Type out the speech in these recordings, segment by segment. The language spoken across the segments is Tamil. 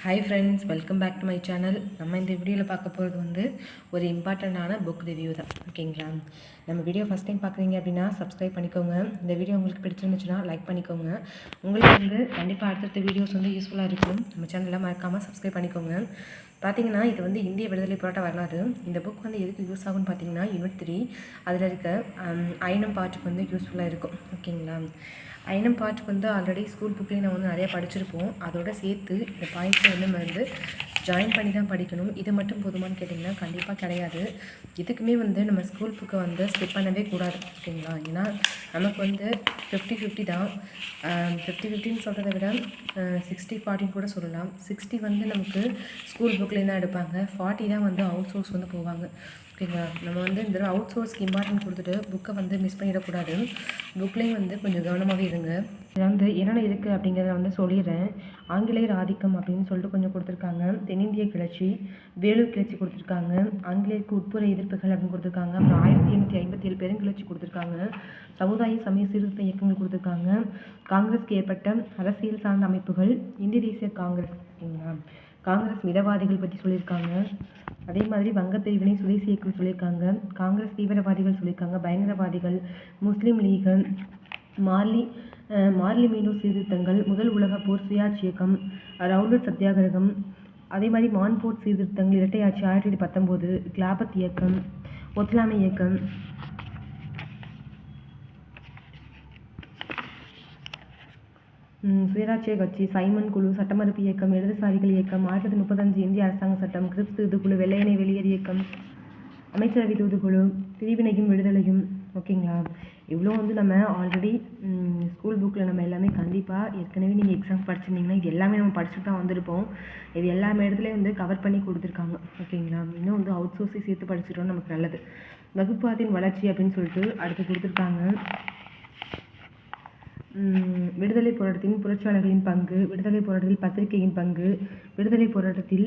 Hi friends welcome back to my channel நம்ம இந்த வீடியோவில் பார்க்க போகிறது வந்து ஒரு இம்பார்ட்டண்ட்டான புக் ரிவ்யூ தான். ஓகேங்களா நம்ம வீடியோ ஃபஸ்ட் டைம் பார்க்குறீங்க அப்படின்னா சப்ஸ்கிரைப் பண்ணிக்கோங்க. இந்த வீடியோ உங்களுக்கு பிடிச்சிருந்துச்சுன்னா லைக் பண்ணிக்கோங்க. உங்களுக்கு வந்து கண்டிப்பாக அடுத்தடுத்த வீடியோஸ் வந்து யூஸ்ஃபுல்லாக இருக்கும். நம்ம சேனலில் மறக்காமல் சப்ஸ்கிரைப் பண்ணிக்கோங்க. பார்த்தீங்கன்னா இது வந்து இந்திய விடுதலை போராட்ட வரலாறு. இந்த புக் வந்து எதுக்கு யூஸ் ஆகும்னு பார்த்தீங்கன்னா யூனிட் த்ரீ அதில் இருக்க ஐனம் பாட்டுக்கு வந்து யூஸ்ஃபுல்லாக இருக்கும். ஓகேங்களா ஐனம் பாட்டுக்கு வந்து ஆல்ரெடி ஸ்கூல் புக்லேயும் நான் வந்து நிறையா படிச்சிருப்போம். அதோட சேர்த்து இந்த பாயிண்ட்ஸை வந்து வந்து ஜாயின் பண்ணி தான் படிக்கணும். இது மட்டும் போதுமான்னு கேட்டிங்கன்னா கண்டிப்பாக கிடையாது. இதுக்குமே வந்து நம்ம ஸ்கூல் புக்கை வந்து ஸ்கிப் பண்ணவே கூடாது. ஓகேங்களா? ஏன்னா நமக்கு வந்து ஃபிஃப்டி ஃபிஃப்டி தான். ஃபிஃப்டி ஃபிஃப்டின்னு சொல்கிறத விட சிக்ஸ்டி ஃபார்ட்டின்னு கூட சொல்லலாம். சிக்ஸ்டி வந்து நமக்கு ஸ்கூல் புக்லேருந்து தான் எடுப்பாங்க. ஃபார்ட்டி தான் வந்து அவுட் சோர்ஸ் வந்து போவாங்க. ஓகேங்களா? நம்ம வந்து இந்த அவுட் சோர்ஸ்க்கு இம்பார்ட்டன்ட் கொடுத்துட்டு புக்கை வந்து மிஸ் பண்ணிடக்கூடாது. புக்லேயும் வந்து கொஞ்சம் கவனமாகவே இருங்க. இதில் வந்து என்னென்ன இருக்குது அப்படிங்கிறத வந்து சொல்லிடுறேன். ஆங்கிலேயர் ஆதிக்கம் அப்படின்னு சொல்லிட்டு கொஞ்சம் கொடுத்துருக்காங்க. தென்னிந்திய கிளர்ச்சி வேலூர் கிளர்ச்சி கொடுத்துருக்காங்க. ஆங்கிலேயருக்கு உட்புற எதிர்ப்புகள் அப்படின்னு கொடுத்துருக்காங்க. அப்புறம் ஆயிரத்தி எண்ணூற்றி ஐம்பத்தி ஏழு பெருங்கிளர்ச்சி கொடுத்துருக்காங்க. சமுதாய சமய சீர்திருத்த இயக்கங்கள் கொடுத்துருக்காங்க. காங்கிரஸ்க்கு ஏற்பட்ட அரசியல் சார்ந்த அமைப்புகள் இந்திய தேசிய காங்கிரஸ் காங்கிரஸ் மிதவாதிகள் பற்றி சொல்லியிருக்காங்க. அதே மாதிரி வங்க பிரிவினை சுதேசி இயக்கம் சொல்லியிருக்காங்க. காங்கிரஸ் தீவிரவாதிகள் சொல்லியிருக்காங்க. பயங்கரவாதிகள் முஸ்லீம் லீகல் மார்லி மார்லி மீனு சீர்திருத்தங்கள் முதல் உலக போர் சுயாட்சி இயக்கம் ரவுலட் சத்தியாகிரகம் அதே மாதிரி மான்போர்ட் சீர்திருத்தங்கள் இரட்டையாட்சி ஆயிரத்தி தொள்ளாயிரத்தி பத்தொம்போது கிளாபத் இயக்கம் ஒத்லாமை இயக்கம். சுயராட்சிய கட்சி சைமன் குழு சட்டமறுப்பு இயக்கம் இடதுசாரிகள் இயக்கம் ஆயிரத்தி தொள்ளாயிரத்தி முப்பத்தஞ்சு இந்திய அரசாங்க சட்டம் கிறிஸ்து தூதுக்குழு வெள்ளையனை வெளியேறு இயக்கம். அமைச்சரவை தூதுக்குழு பிரிவினையும் விடுதலையும். ஓகேங்களா? இவ்வளோ வந்து நம்ம ஆல்ரெடி ஸ்கூல் புக்கில் நம்ம எல்லாமே கண்டிப்பாக ஏற்கனவே நீங்கள் எக்ஸாம் படிச்சிருந்தீங்கன்னா இது எல்லாமே நம்ம படிச்சுட்டு தான் வந்திருப்போம். இது எல்லாமே இடத்துலையும் வந்து கவர் பண்ணி கொடுத்துருக்காங்க. ஓகேங்களா? இன்னும் வந்து அவுட் சோர்ஸை சேர்த்து படிச்சிட்டோம் நமக்கு நல்லது. வகுப்பாதின் வளர்ச்சி அப்படின்னு சொல்லிட்டு அடுத்து கொடுத்துருக்காங்க. விடுதலை போராட்டத்தின் புரட்சியாளர்களின் பங்கு விடுதலை போராட்டத்தில் பத்திரிகையின் பங்கு விடுதலை போராட்டத்தில்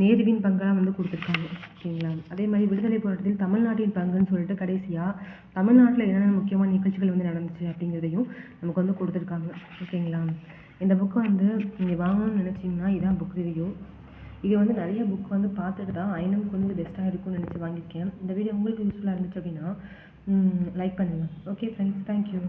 நேருவின் பங்கெல்லாம் வந்து கொடுத்துருக்காங்க. ஓகேங்களா? அதே மாதிரி விடுதலை போராட்டத்தில் தமிழ்நாட்டின் பங்குன்னு சொல்லிட்டு கடைசியாக தமிழ்நாட்டில் என்னென்ன முக்கியமான நிகழ்ச்சிகள் வந்து நடந்துச்சு அப்படிங்கிறதையும் நமக்கு வந்து கொடுத்துருக்காங்க. ஓகேங்களா? இந்த புக்கை வந்து நீங்கள் வாங்கணும்னு நினச்சிங்கன்னா இதான் புக் ரிவ்யூ இது வந்து நிறைய புக் வந்து பார்த்துட்டு தான் ஐநம்க்கு வந்து பெஸ்ட்டாக இருக்கும்னு நினச்சி வாங்கியிருக்கேன். இந்த வீடியோ உங்களுக்கு யூஸ்ஃபுல்லாக இருந்துச்சு அப்படின்னா லைக் பண்ணுங்கள் ஓகே ஃப்ரெண்ட்ஸ் தேங்க்யூ